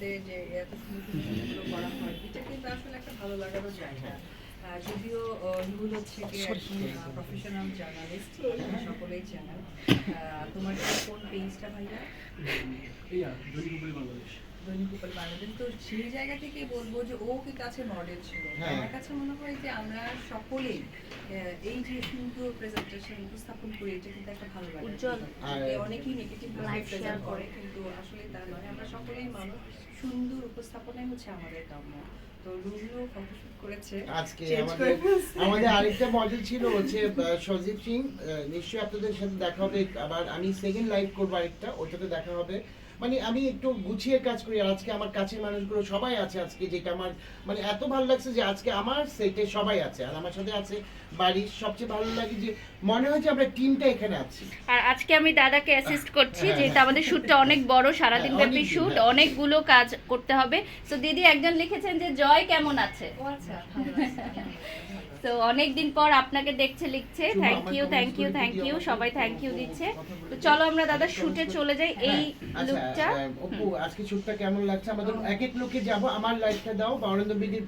আমাদের যে এত সুন্দর করা হয় এটা কিন্তু আসলে একটা ভালো লাগারও জায়গা। যদিও নুরুল হচ্ছে কি একজন প্রফেশনাল জার্নালিস্ট সকলেই চ্যানেল তোমার কোন পেজটা ভাইয়া? ইয়া জরিগুবল বাংলাদেশ। দৈনিক উপর বাংলাদেশ। তো সেই জায়গা থেকে বলব যে ও কি কাছে মডেল ছিল? হ্যাঁ। আমার কাছে মনে হয় যে আমরা সকলেই এই যে সুন্দর প্রেজেন্টেশন উপস্থাপন করি এটা কিন্তু একটা ভালো লাগে। উজ্জ্বল। আর- অনেকেই নেগেটিভ শেয়ার করে। কিন্তু আসলে তা নয়। আমরা সকলেই মানুষ সুন্দর উপস্থাপনাই হচ্ছে আমাদের কাম্য। তো রুবিও ফটোশুট করেছে। আজকে আমাদের আমাদের আরেকটা মডেল ছিল হচ্ছে সজীব সিং। আহ, নিশ্চয়ই আপনাদের সাথে দেখা হবে। আবার আমি সেকেন্ড লাইভ করব আরেকটা ওটাতে দেখা হবে। মানে আমি একটু গুছিয়ে কাজ করি আর আজকে আমার কাছের মানুষগুলো সবাই আছে আজকে যেটা আমার মানে এত ভালো লাগছে যে আজকে আমার সেটে সবাই আছে আর আমার সাথে আছে বাড়ির সবচেয়ে ভালো লাগে যে মনে হয় যে আমরা টিমটা এখানে আছি আর আজকে আমি দাদাকে অ্যাসিস্ট করছি হ্যাঁ, যেহেতু হ্যাঁ। আমাদের শ্যুটটা অনেক বড় সারাদিন হ্যাঁ, ব্যাপী শ্যুট। অনেকগুলো কাজ করতে হবে তো দিদি একজন লিখেছেন যে জয় কেমন আছে ও আচ্ছা তো অনেকদিন পর আপনাকে দেখছে লিখছে। Thank you thank you thank you সবাই থ্যাংক ইউ দিচ্ছে। তো চলো আমরা দাদা শুটে চলে যাই এই আচ্ছা, লুকটা আহ, অপু আজকে শুটটা কেমন লাগছে? আমাদের এক এক লুকে যাব আমার লাইভটা দাও বরেন্দ্র বিদির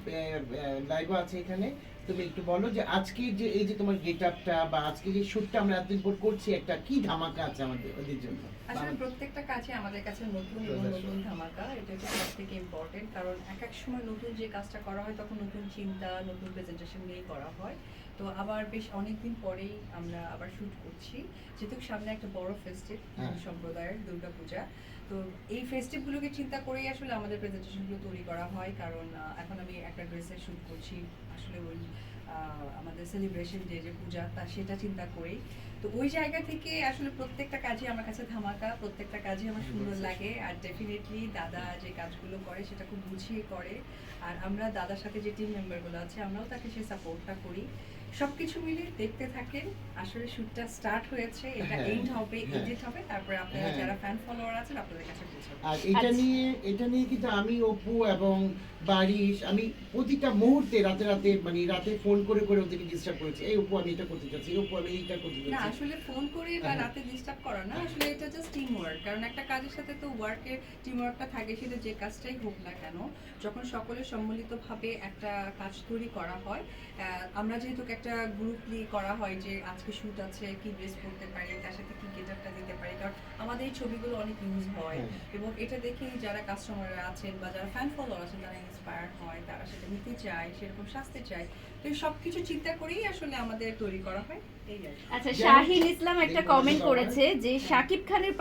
লাইভও আছে এখানে। তুমি একটু বলো যে আজকে যে এই যে তোমার গেট আপটা বা আজকে যে শুটটা আমরা এতদিন পর করছি একটা কি ধামাকা আছে আমাদের ওদের জন্য? আসলে প্রত্যেকটা কাজে আমাদের কাছে নতুন এবং নতুন ধামাকা এটা হচ্ছে সব থেকে ইম্পর্টেন্ট কারণ এক এক সময় নতুন যে কাজটা করা হয় তখন নতুন চিন্তা নতুন প্রেজেন্টেশন নিয়ে করা হয়। তো আবার বেশ অনেকদিন পরেই আমরা আবার শুট করছি। যেহেতু সামনে একটা বড় ফেস্টিভ হ্যাঁ। সম্প্রদায়ের দুর্গাপূজা। তো এই ফেস্টিভগুলোকে চিন্তা করেই আসলে আমাদের প্রেজেন্টেশনগুলো তৈরি করা হয় কারণ এখন আমি একটা ড্রেসের শুট করছি আসলে ওই আমাদের সেলিব্রেশন যে যে পূজা তা সেটা চিন্তা করি। তো ওই জায়গা থেকে আসলে প্রত্যেকটা কাজই আমার কাছে ধামাকা প্রত্যেকটা কাজই আমার সুন্দর লাগে। আর ডেফিনেটলি দাদা যে কাজগুলো করে সেটা খুব বুঝিয়ে করে। আর আমরা দাদার সাথে যে টিম মেম্বারগুলো আছে আমরাও তাকে সেই সাপোর্টটা করি। সবকিছু মিলে দেখতে থাকেন আসলে শুটটা স্টার্ট হয়েছে এটা হ্যাঁ, এন্ড হবে হ্যাঁ। এডিট হবে তারপরে আপনারা হ্যাঁ। যারা ফ্যান ফলোয়ার আছেন আপনাদের কাছে পৌঁছাবে আর এটা আচ্ছা। নিয়ে এটা নিয়ে কিন্তু আমি অপু এবং বারিশ আমি প্রতিটা মুহূর্তে রাতে রাতে মানে রাতে ফোন করে করে ওদেরকে ডিস্টার্ব করেছি এই অপু আমি এটা করতে চাচ্ছি এই অপু আমি এইটা করতে না আসলে ফোন করে বা হ্যাঁ। রাতে ডিস্টার্ব করা না আসলে এটা জাস্ট টিম ওয়ার্ক কারণ একটা কাজের সাথে তো ওয়ার্কের টিম ওয়ার্কটা থাকে সেটা যে কাজটাই হোক না কেন যখন সকলে সম্মিলিতভাবে একটা কাজ তৈরি করা হয় আহ, আমরা যেহেতু একটা গ্রুপ নিয়ে করা হয় যে আজকে শুট আছে কি ড্রেস পরতে পারি তার সাথে কি গেটআপটা দিতে পারি। কারণ আমাদের এই ছবিগুলো অনেক ইউজ হয়। এবং এটা দেখেই যারা কাস্টমাররা আছেন বা যারা ফ্যান ফলোয়ার আছেন তারা ইন্সপায়ার হয় তারা সেটা নিতে চায় সেরকম সাজতে চায়। তো সব কিছু চিন্তা করেই আসলে আমাদের তৈরি করা হয়। এই আচ্ছা শাহিন ইসলাম একটা কমেন্ট করেছে যে শাকিব খানের